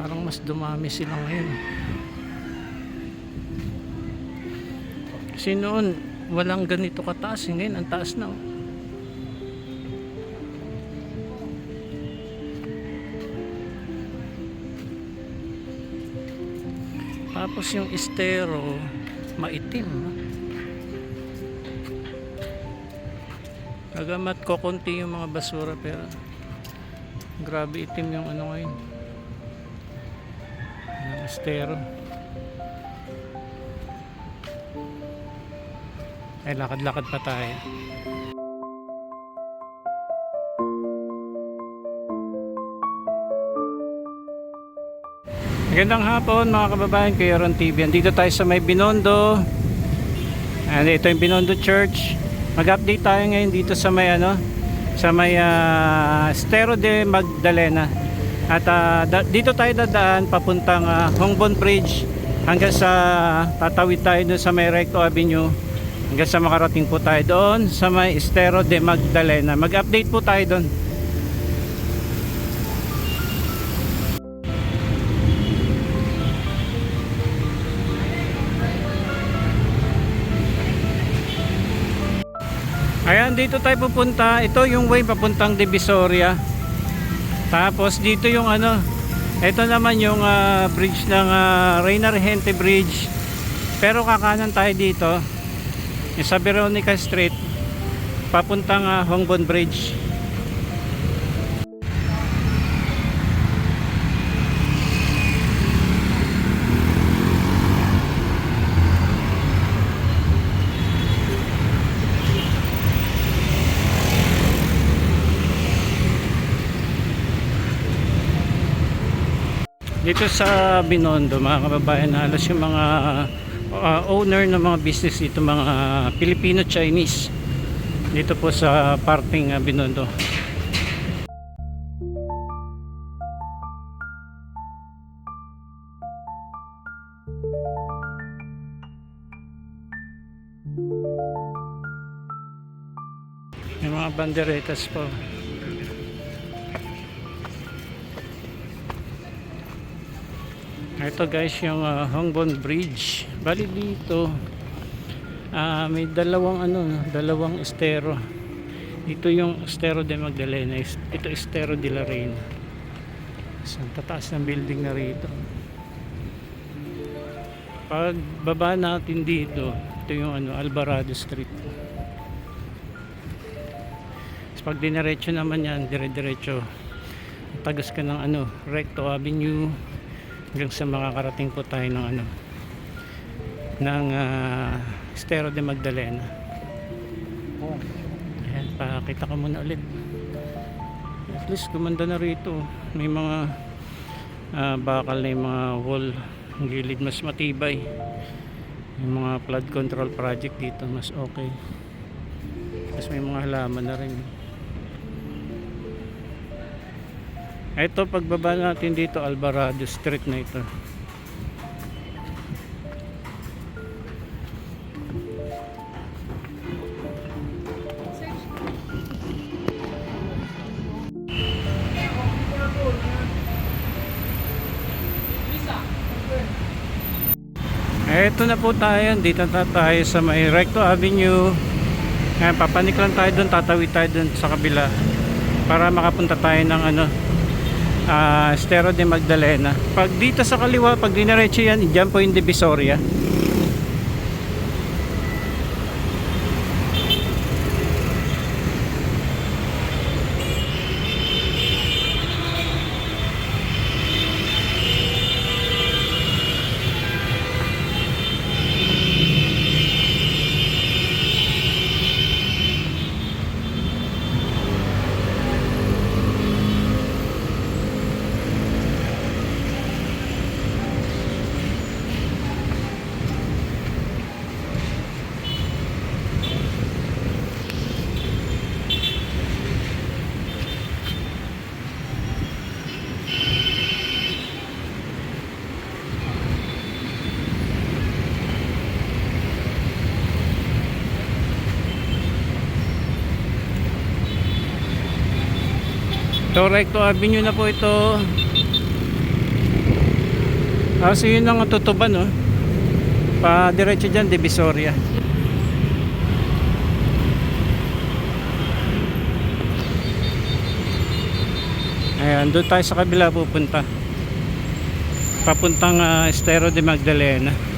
Parang mas dumami sila ngayon. Kasi noon, walang ganito kataas. eh. Ngayon, ang taas na. oh. Tapos yung estero, maitim. no? Agamat kokonti yung mga basura pero grabe itim yung ano ngayon. Estero. Ay, lakad-lakad pa tayo. Magandang hapon mga kababayan, Kuya Ron TV. Andito tayo sa may Binondo. And ito yung Binondo Church. Mag-update tayo ngayon dito sa may ano, sa may ah, Estero de Magdalena. At da- dito tayo dadaan papuntang uh, Hongbon Bridge hanggang sa tatawid tayo doon sa may Recto Avenue hanggang sa makarating po tayo doon sa may Estero de Magdalena. Mag-update po tayo doon. Ayan, dito tayo pupunta. Ito yung way papuntang Divisoria. Tapos dito yung ano, ito naman yung ah, bridge ng uh, Reina Regente Bridge. Pero kakanan tayo dito. Sa Veronica Street. Papuntang uh, Hongbon Bridge. Dito sa Binondo, mga kababayan, halos yung mga uh, owner ng mga business dito, mga Filipino-Chinese. Dito po sa parting uh, Binondo. May mga banderetas po. Ito guys yung uh, Hongbon Bridge. Bali dito ah, may dalawang ano, no, dalawang estero. Ito yung Estero de Magdalena, ito Estero de la Reina. So, ang tataas ng building na rito. Pag baba natin dito, ito yung ano, Alvarado Street. Tapos pag diniretso naman yan, dire-diretso. Tagas ka ng ano, Recto Avenue, hanggang sa makakarating po tayo ng ano ng uh, Estero de Magdalena. Ayan pakita ko muna ulit. At least gumanda na rito. May mga ah, bakal na yung mga wall ang gilid mas matibay. Yung mga flood control project dito mas okay. Tapos may mga halaman na rin ito pagbaba natin dito Alvarado Street na ito. Ito na po tayo, dito na tayo sa may Recto Avenue. Ngayon, papanik lang tayo doon, tatawid tayo doon sa kabila para makapunta tayo ng ano, ah Estero de Magdalena. Pag dito sa kaliwa, pag diniretso yan, dyan po yung Divisoria. Ito, Recto Avenue na po ito. Ah, so yun ang tutuban, no? Pa diretso dyan, Divisoria. Ayan, doon tayo sa kabila pupunta. Papuntang ah, Estero de Magdalena.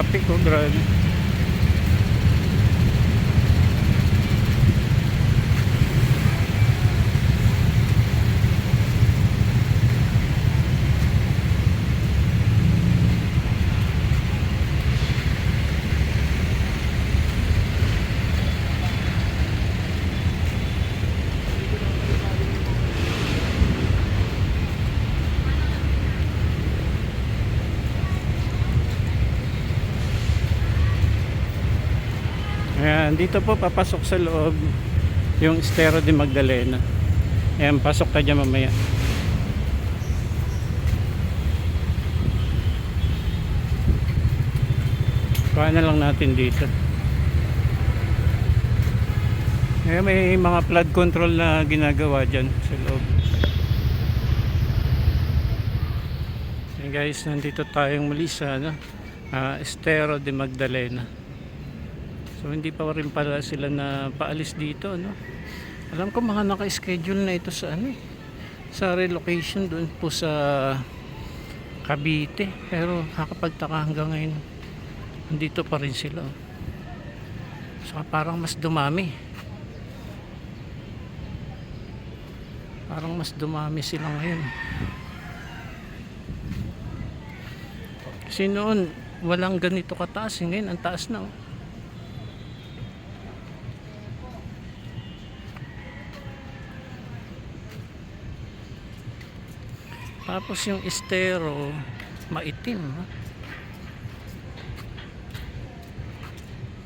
Traffic, oh, grabe. Ayan, dito po papasok sa loob yung Estero de Magdalena. Ayan, pasok tayo dyan mamaya. Kuha na lang natin dito. Ayan, may mga flood control na ginagawa dyan sa loob. Ayan guys, nandito tayong muli sa ano, ah, Estero de Magdalena. So hindi pa rin pala sila na paalis dito, no? Alam ko mga naka-schedule na ito sa ano eh, sa relocation doon po sa Cavite. Pero nakapagtaka hanggang ngayon, nandito pa rin sila. oh. Saka parang mas dumami. Parang mas dumami sila ngayon. Kasi noon, walang ganito kataas. eh. Ngayon, ang taas na. Oh. Tapos yung estero, maitim.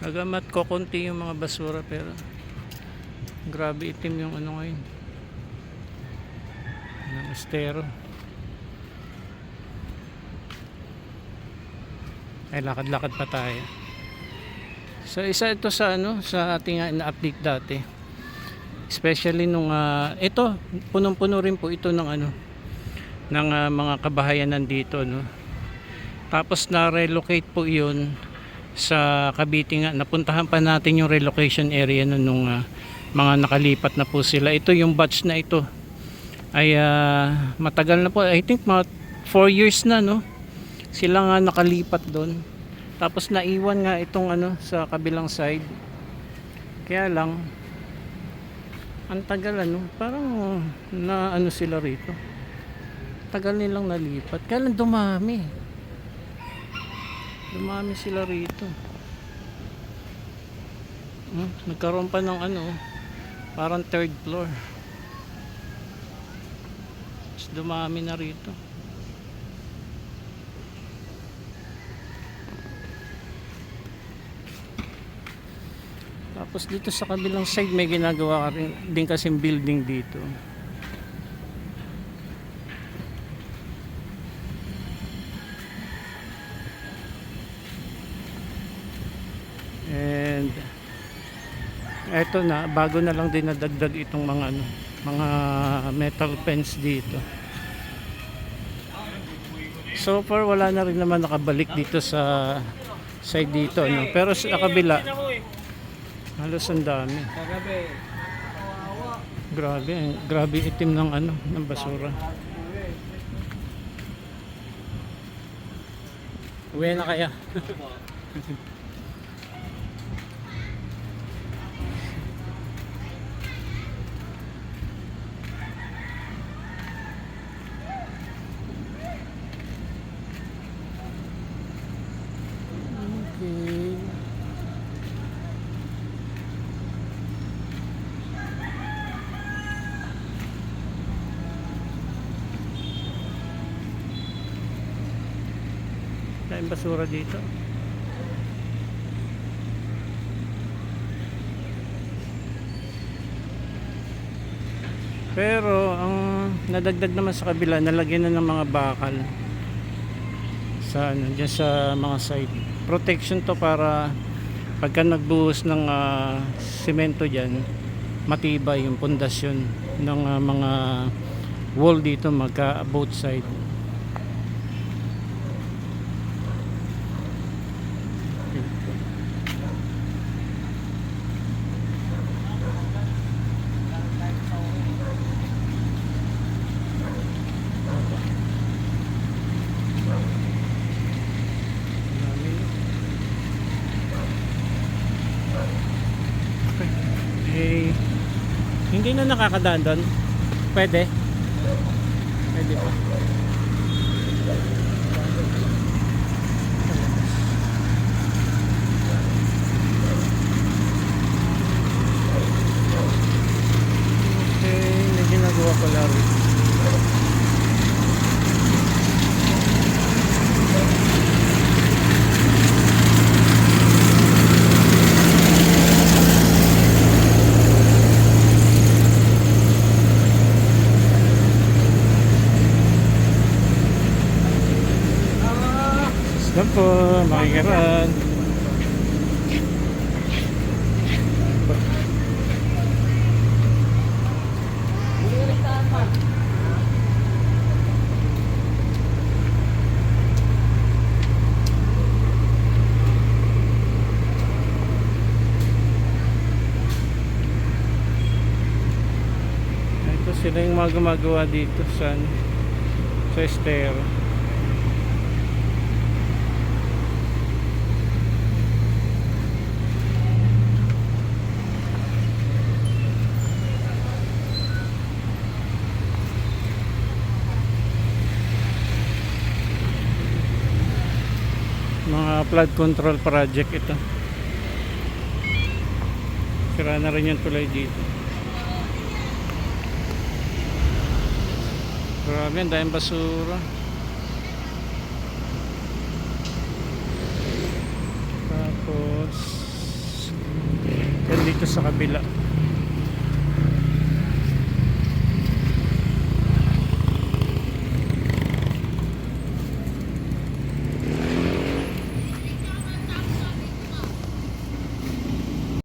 Nagamat ko konti yung mga basura pero grabe itim yung ano ngayon. Ng estero. Ay lakad-lakad pa tayo. So isa ito sa ano sa ating uh, na-update dati. Especially nung ah, ito punong-puno rin po ito ng ano ng ah, mga kabahayan nandito no. Tapos na-relocate po 'yun sa Cavite nga. Napuntahan pa natin yung relocation area no, nung ah, mga nakalipat na po sila. Ito yung batch na ito ay ah, matagal na po. I think mga 4 years na no. Sila nga nakalipat doon. Tapos naiwan nga itong ano sa kabilang side. Kaya lang ang tagal ano, parang na ano sila rito tagal nilang nalipat. Kailan dumami? Dumami sila rito. Hmm, nagkaroon pa ng ano, parang third floor. Tapos dumami na rito. Tapos dito sa kabilang side may ginagawa ka rin din kasing building dito. And eto na, bago na lang din nadagdag itong mga ano, mga metal fence dito. So far wala na rin naman nakabalik dito sa side dito no. Pero sa kabila halos ang dami. Grabe, eh. grabe itim ng ano, ng basura. Uwi na kaya. Okay. Tayong basura dito. Pero ang nadagdag naman sa kabila, nalagyan na ng mga bakal sa ano, dyan sa mga side. Protection to para pagka nagbuhos ng ah, semento dyan, matibay yung pundasyon ng ah, mga wall dito magka both side. Eh, na nakakadaan doon. Pwede. Pwede pa. Okay, may ginagawa ko laro. Po, makikiran. Sila yung mga gumagawa dito sa sa estero. mga flood control project ito. Sira na rin yung tulay dito. Grabe ang dahil basura. Tapos yan dito sa kabila